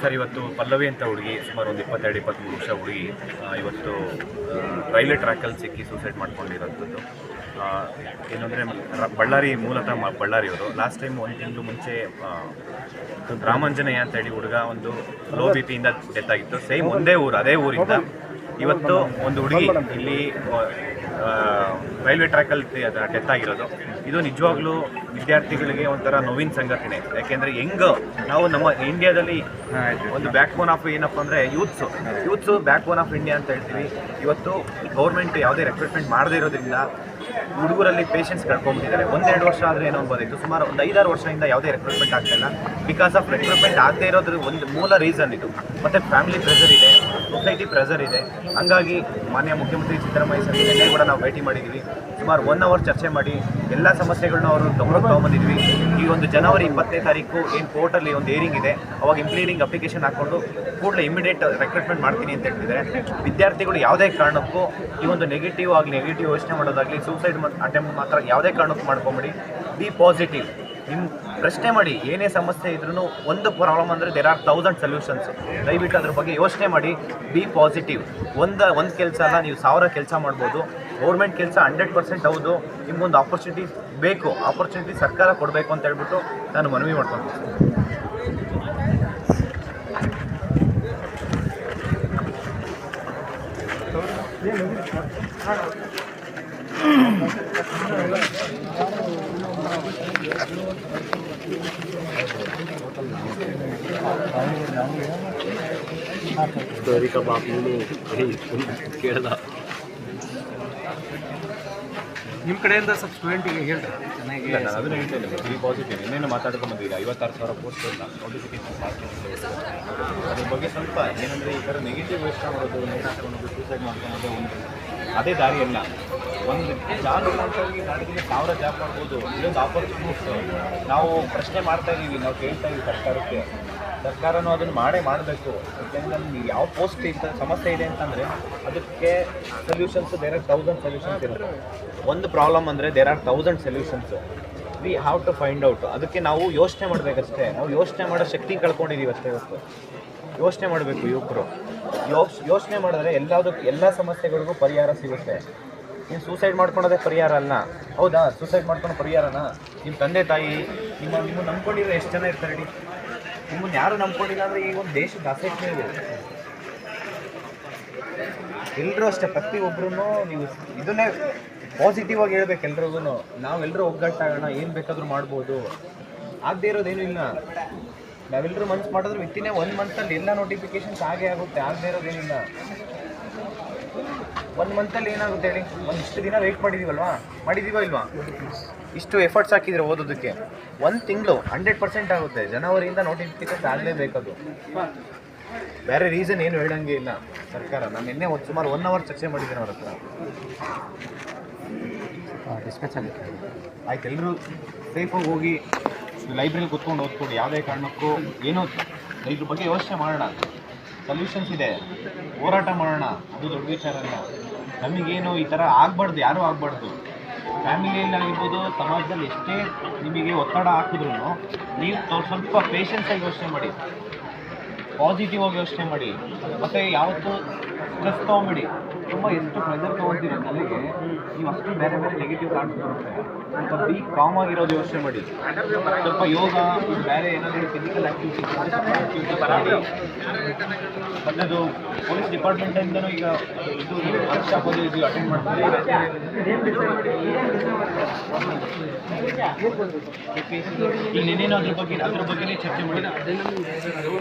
Sir, ಇವತ್ತು ಪಲ್ಲವಿ ಅಂತ ಹುಡುಗಿ ಸುಮಾರು ಒಂದು ಇಪ್ಪತ್ತೆರಡು ಇಪ್ಪತ್ತ್ಮೂರು ವರ್ಷ ಹುಡುಗಿ ಇವತ್ತು ರೈಲ್ವೆ ಟ್ರ್ಯಾಕಲ್ಲಿ ಸಿಕ್ಕಿ ಸೂಸೈಡ್ ಮಾಡ್ಕೊಂಡಿರೋಂಥದ್ದು. ಏನಂದರೆ ಬಳ್ಳಾರಿ ಮೂಲತಃ ಬಳ್ಳಾರಿಯವರು ಲಾಸ್ಟ್ ಟೈಮ್ ಒಂದು ತಿಂಗಳು ಮುಂಚೆ ರಾಮಾಂಜನೇಯ ಅಂತ ಹೇಳಿ ಹುಡುಗ ಒಂದು ಲೋ ಬಿ ಪಿಯಿಂದ ಡೆತ್ ಆಗಿತ್ತು. ಸೇಮ್ ಒಂದೇ ಊರು, ಅದೇ ಊರಿಂದ. ಇವತ್ತು ಒಂದು ಹುಡುಗಿ ಇಲ್ಲಿ ರೈಲ್ವೆ ಟ್ರ್ಯಾಕಲ್ಲಿ ಡೆತ್ ಆಗಿರೋದು. ಇದು ನಿಜವಾಗ್ಲೂ ವಿದ್ಯಾರ್ಥಿಗಳಿಗೆ ಒಂಥರ ನೋವಿನ ಸಂಗತಿನೇ ಯಾಕೆಂದರೆ ಹೆಂಗ್ ನಾವು ನಮ್ಮ ಇಂಡಿಯಾದಲ್ಲಿ ಒಂದು ಬ್ಯಾಕ್ ಬೋನ್ ಆಫ್ ಏನಪ್ಪ ಅಂದರೆ youths youths backbone of India ಅಂತ ಹೇಳ್ತೀವಿ. ಇವತ್ತು ಗೌರ್ಮೆಂಟ್ ಯಾವುದೇ ರೆಕ್ರೂಟ್ಮೆಂಟ್ ಮಾಡದೇ ಇರೋದ್ರಿಂದ ಹುಡುಗರಲ್ಲಿ ಪೇಷನ್ಸ್ ಕಳ್ಕೊಂಡ್ಬಿಟ್ಟಿದ್ದಾರೆ. ಒಂದೆರಡು ವರ್ಷ ಆದರೆ ಏನೋ ಅನ್ಬೋದಿತ್ತು. ಸುಮಾರು ಒಂದು ಐದಾರು ವರ್ಷದಿಂದ ಯಾವುದೇ ರೆಕ್ರೂಟ್ಮೆಂಟ್ ಇಲ್ಲ. ಬಿಕಾಸ್ ಆಫ್ ರೆಕ್ರೂಟ್ಮೆಂಟ್ ಆಗದೇ ಇರೋದ್ರ ಒಂದು ಮೂಲ ರೀಸನ್ ಇದು. ಮತ್ತು ಫ್ಯಾಮಿಲಿ ಪ್ರೆಷರ್ ಇದೆ. ಸೊಸೈಟಿ ಪ್ರೆಸರ್ ಇದೆ. ಹಂಗಾಗಿ ಮಾನ್ಯ ಮುಖ್ಯಮಂತ್ರಿ ಸಿದ್ದರಾಮಯ್ಯ ಸರ್ ನಿನ್ನೆ ಕೂಡ ನಾವು ಭೇಟಿ ಮಾಡಿದ್ವಿ. ಸುಮಾರು ಒನ್ ಅವರ್ ಚರ್ಚೆ ಮಾಡಿ ಎಲ್ಲ ಸಮಸ್ಯೆಗಳನ್ನ ಅವರು ಗಮನಕ್ಕೆ ತೊಗೊಂಬಂದಿದ್ವಿ ಈ ಒಂದು ಜನವರಿ ಇಪ್ಪತ್ತನೇ ತಾರೀಕು ಏನು ಕೋರ್ಟಲ್ಲಿ ಒಂದು ಏರಿಂಗ್ ಇದೆ. ಅವಾಗ ಇಂಪ್ಲೀಡಿಂಗ್ ಅಪ್ಲಿಕೇಶನ್ ಹಾಕ್ಕೊಂಡು ಕೂಡಲೇ ಇಮಿಡಿಯೇಟ್ ರೆಕ್ರೂಟ್ಮೆಂಟ್ ಮಾಡ್ತೀನಿ ಅಂತ ಹೇಳ್ತಿದ್ದಾರೆ. ವಿದ್ಯಾರ್ಥಿಗಳು ಯಾವುದೇ ಕಾರಣಕ್ಕೂ ಈ ಒಂದು ನೆಗೆಟಿವ್ ಆಗಲಿ ನೆಗೆಟಿವ್ ಯೋಚನೆ ಮಾಡೋದಾಗಲಿ ಸೂಸೈಡ್ ಅಟೆಂಪ್ಟ್ ಮಾತ್ರ ಯಾವುದೇ ಕಾರಣಕ್ಕೂ ಮಾಡ್ಕೊಂಬಿಡಿ. ಬಿ ಪಾಸಿಟಿವ್ ನಿಮ್ಮ ಪ್ರಶ್ನೆ ಮಾಡಿ, ಏನೇ ಸಮಸ್ಯೆ ಇದ್ರೂ ಒಂದು ಪ್ರಾಬ್ಲಮ್ ಅಂದರೆ ದೇರ್ ಆರ್ ತೌಸಂಡ್ ಸೊಲ್ಯೂಷನ್ಸ್ ದಯವಿಟ್ಟು ಅದ್ರ ಬಗ್ಗೆ ಯೋಚನೆ ಮಾಡಿ ಬಿ ಪಾಸಿಟಿವ್ ಒಂದು ಒಂದು ಕೆಲಸನ ನೀವು ಸಾವಿರ ಕೆಲಸ ಮಾಡ್ಬೋದು ಗೌರ್ಮೆಂಟ್ ಕೆಲಸ ಹಂಡ್ರೆಡ್ ಪರ್ಸೆಂಟ್ ಹೌದು, ನಿಮ್ಗೊಂದು ಆಪರ್ಚುನಿಟಿ ಬೇಕು ಆಪರ್ಚುನಿಟಿ ಸರ್ಕಾರ ಕೊಡಬೇಕು ಅಂತ ಹೇಳ್ಬಿಟ್ಟು ನಾನು ಮನವಿ ಮಾಡ್ಕೊತೀನಿ. historical map ini ನಿಮ್ಮ ಕಡೆಯಿಂದ ಸ್ವಲ್ಪ ಸ್ಟೂಡೆಂಟಿಗೆ ಹೇಳ್ರಿ. ಚೆನ್ನಾಗಿ ಇಲ್ಲ ನಾನು ಅದನ್ನ ಹೇಳ್ತೇನೆ ಬಿ ಪಾಸಿಟಿವ್ ಇನ್ನೇನು ಮಾತಾಡ್ಕೊಂಬಂದಿದ್ದೀರಿ ಐವತ್ತಾರು ಸಾವಿರ ಪೋಸ್ಟ್ ನೋಟಿಫಿಕೇಶನ್ ಅದ್ರ ಬಗ್ಗೆ ಸ್ವಲ್ಪ ಏನಂದರೆ ಈ ಥರ ನೆಗೆಟಿವ್ ವೇಸ್ಟ್ ಮಾಡೋದು ನೇಟ್ ಸೂಸೈಡ್ ಮಾಡ್ಕೊಳೋದು ಒಂದು ಅದೇ ದಾರಿಯಲ್ಲ. ಒಂದು ಜಾಬ್ ನಾಡಿಗೆ ಸಾವಿರ ಜಾಬ್ ಮಾಡ್ಬೋದು. ಇದೊಂದು ಆಪರ್ಚುನಿಟೀಸ್ ನಾವು ಪ್ರಶ್ನೆ ಮಾಡ್ತಾ ಇದ್ದೀವಿ ನಾವು ಕೇಳ್ತಾ ಇದ್ದೀವಿ ಸರ್ಕಾರಕ್ಕೆ. ಸರ್ಕಾರನೂ ಅದನ್ನು ಮಾಡೇ ಮಾಡಬೇಕು. ಯಾಕೆಂದ್ರೆ ನಮ್ಗೆ ಯಾವ ಪೋಸ್ಟ್ ಇಂಥ ಸಮಸ್ಯೆ ಇದೆ ಅಂತಂದರೆ ಅದಕ್ಕೆ solutions there are thousand solutions ಇರುತ್ತೆ. ಒಂದು ಪ್ರಾಬ್ಲಮ್ ಅಂದರೆ there are thousand solutions we have to find out ಅದಕ್ಕೆ ನಾವು ಯೋಚನೆ ಮಾಡಬೇಕಷ್ಟೇ. ನಾವು ಯೋಚನೆ ಮಾಡೋ ಶಕ್ತಿ ಕಳ್ಕೊಂಡಿದ್ದೀವಿ ಅಷ್ಟೇ ಇವತ್ತು ಯೋಚನೆ ಮಾಡಬೇಕು ಯುವಕರು. ಯೋಚ್, ಯೋಚನೆ ಮಾಡಿದ್ರೆ ಎಲ್ಲದಕ್ಕೂ, ಎಲ್ಲ ಸಮಸ್ಯೆಗಳಿಗೂ ಪರಿಹಾರ ಸಿಗುತ್ತೆ. ನೀವು ಸೂಸೈಡ್ ಮಾಡ್ಕೊಳೋದೇ ಪರಿಹಾರ ಅಲ್ಲ ಹೌದಾ? ಸೂಸೈಡ್ ಮಾಡ್ಕೊಂಡು ಪರಿಹಾರನ? ನಿಮ್ಮ ತಂದೆ ತಾಯಿ, ನಿಮ್ಮ, ನಿಮ್ಮನ್ನು ನಂಬ್ಕೊಂಡಿರೋ ಎಷ್ಟು ಜನ ಇರ್ತಾರೆ ಹೇಳಿ? ನಿಮ್ಮನ್ನು ಯಾರು ನಂಬ್ಕೊಂಡಿಲ್ಲ ಅಂದರೆ ಈ ಒಂದು ದೇಶದ ಅಸೆಟ್ ನೀವು. ಎಲ್ಲರೂ ಅಷ್ಟೇ ಪ್ರತಿಯೊಬ್ಬರೂ ನೀವು ಇದನ್ನೇ ಪಾಸಿಟಿವ್ ಆಗಿ ಹೇಳ್ಬೇಕು ಎಲ್ರಿಗೂ ನಾವೆಲ್ಲರೂ ಒಗ್ಗಟ್ಟಾಗೋಣ, ಏನು ಬೇಕಾದರೂ ಮಾಡ್ಬೋದು. ಆಗದೆ ಇರೋದೇನು ಇಲ್ಲ. ನಾವೆಲ್ಲರೂ ಮನ್ಸು ಮಾಡಿದ್ರೆ ವಿತ್ತಿನೇ ಒಂದು ಮಂತಲ್ಲಿ ಎಲ್ಲ ನೋಟಿಫಿಕೇಶನ್ಸ್ ಆಗೇ ಆಗುತ್ತೆ. ಆಗದೆ ಇರೋದೇನಿಲ್ಲ ಒಂದು ಮಂತಲ್ಲಿ ಏನಾಗುತ್ತೆ ಹೇಳಿ? ಒಂದು ಇಷ್ಟು ದಿನ ವೇಟ್ ಮಾಡಿದೀವಲ್ವಾ? ಮಾಡಿದ್ದೀವೋ ಇಲ್ವಾ? ಇಷ್ಟು ಎಫರ್ಟ್ಸ್ ಹಾಕಿದ್ರೆ ಓದೋದಕ್ಕೆ. ಒಂದು ತಿಂಗಳು ಹಂಡ್ರೆಡ್ ಪರ್ಸೆಂಟ್ ಆಗುತ್ತೆ. ಜನವರಿಯಿಂದ ನೋಟಿಫಿಕೇಶನ್ ಆಗಲೇಬೇಕದು ಬೇರೆ ರೀಸನ್ ಏನು ಹೇಳಂಗೆ ಇಲ್ಲ ಸರ್ಕಾರ. ನಾನು ನಿನ್ನೆ ಒಂದು ಸುಮಾರು ಒನ್ ಅವರ್ ಚರ್ಚೆ ಮಾಡಿದ್ದೀನಿ ಅವ್ರ ಹತ್ರ. ಡಿಸ್ಕಸ್ ಆಗುತ್ತೆ ಆಯ್ತು ಎಲ್ಲರೂ ಸೇಫಾಗಿ ಹೋಗಿ ಲೈಬ್ರರಿ ಕೂತ್ಕೊಂಡು ಓದ್ಕೊಂಡು ಯಾವುದೇ ಕಾರಣಕ್ಕೂ ಏನೋ ಇದ್ರ ಬಗ್ಗೆ ಯೋಚನೆ ಮಾಡೋಣ ಸೊಲ್ಯೂಷನ್ಸ್ ಇದೆ. ಹೋರಾಟ ಮಾಡೋಣ. ಅದು ದೊಡ್ಡ ವಿಚಾರ ಅಲ್ಲ. ನಮಗೇನು ಈ ಥರ ಆಗಬಾರ್ದು, ಯಾರೂ ಆಗಬಾರ್ದು. ಫ್ಯಾಮಿಲಿಯಲ್ಲಿ ಆಗಿರ್ಬೋದು ಸಮಾಜದಲ್ಲಿ ಎಷ್ಟೇ ನಿಮಗೆ ಒತ್ತಡ ಹಾಕಿದ್ರು ನೀವು ಸ್ವಲ್ಪ- ಪೇಷನ್ಸಾಗಿ ಯೋಚನೆ ಮಾಡಿ. ಪಾಸಿಟಿವ್ ಆಗಿ ಯೋಚನೆ ಮಾಡಿ. ಮತ್ತು ಯಾವತ್ತೂ ಸ್ಟ್ರೆಸ್ ತೊಗೊಂಬಿಡಿ. ತುಂಬ ಎಷ್ಟು ಪ್ರೆಷರ್ ತೊಗೊಳ್ತೀರ ತಲೆಗೆ, ನೀವು ಅಷ್ಟು ಬೇರೆ ಬೇರೆ ನೆಗೆಟಿವ್ ಥಾಟ್ಸ್ ಬರುತ್ತೆ. ಸ್ವಲ್ಪ ಬಿ ಕಾಮ್ ಆಗಿರೋದು ಯೋಚನೆ ಮಾಡಿ. ಸ್ವಲ್ಪ ಯೋಗ, ಬೇರೆ ಏನಾದರೂ ಫಿಸಿಕಲ್ ಆ್ಯಕ್ಟಿವಿಟಿ ಅದು ಪೊಲೀಸ್ ಡಿಪಾರ್ಟ್ಮೆಂಟಿಂದನೂ ಈಗ ಇದು ವರ್ಕ್ಶಾಪ್ ಅದು ಇದು ಅಟೆಂಡ್ ಮಾಡ್ತಾರೆ. ಈಗ ನೆನೇನು ಅದ್ರ ಬಗ್ಗೆ, ಅದ್ರ ಬಗ್ಗೆನೇ ಚರ್ಚೆ ಮಾಡಿ.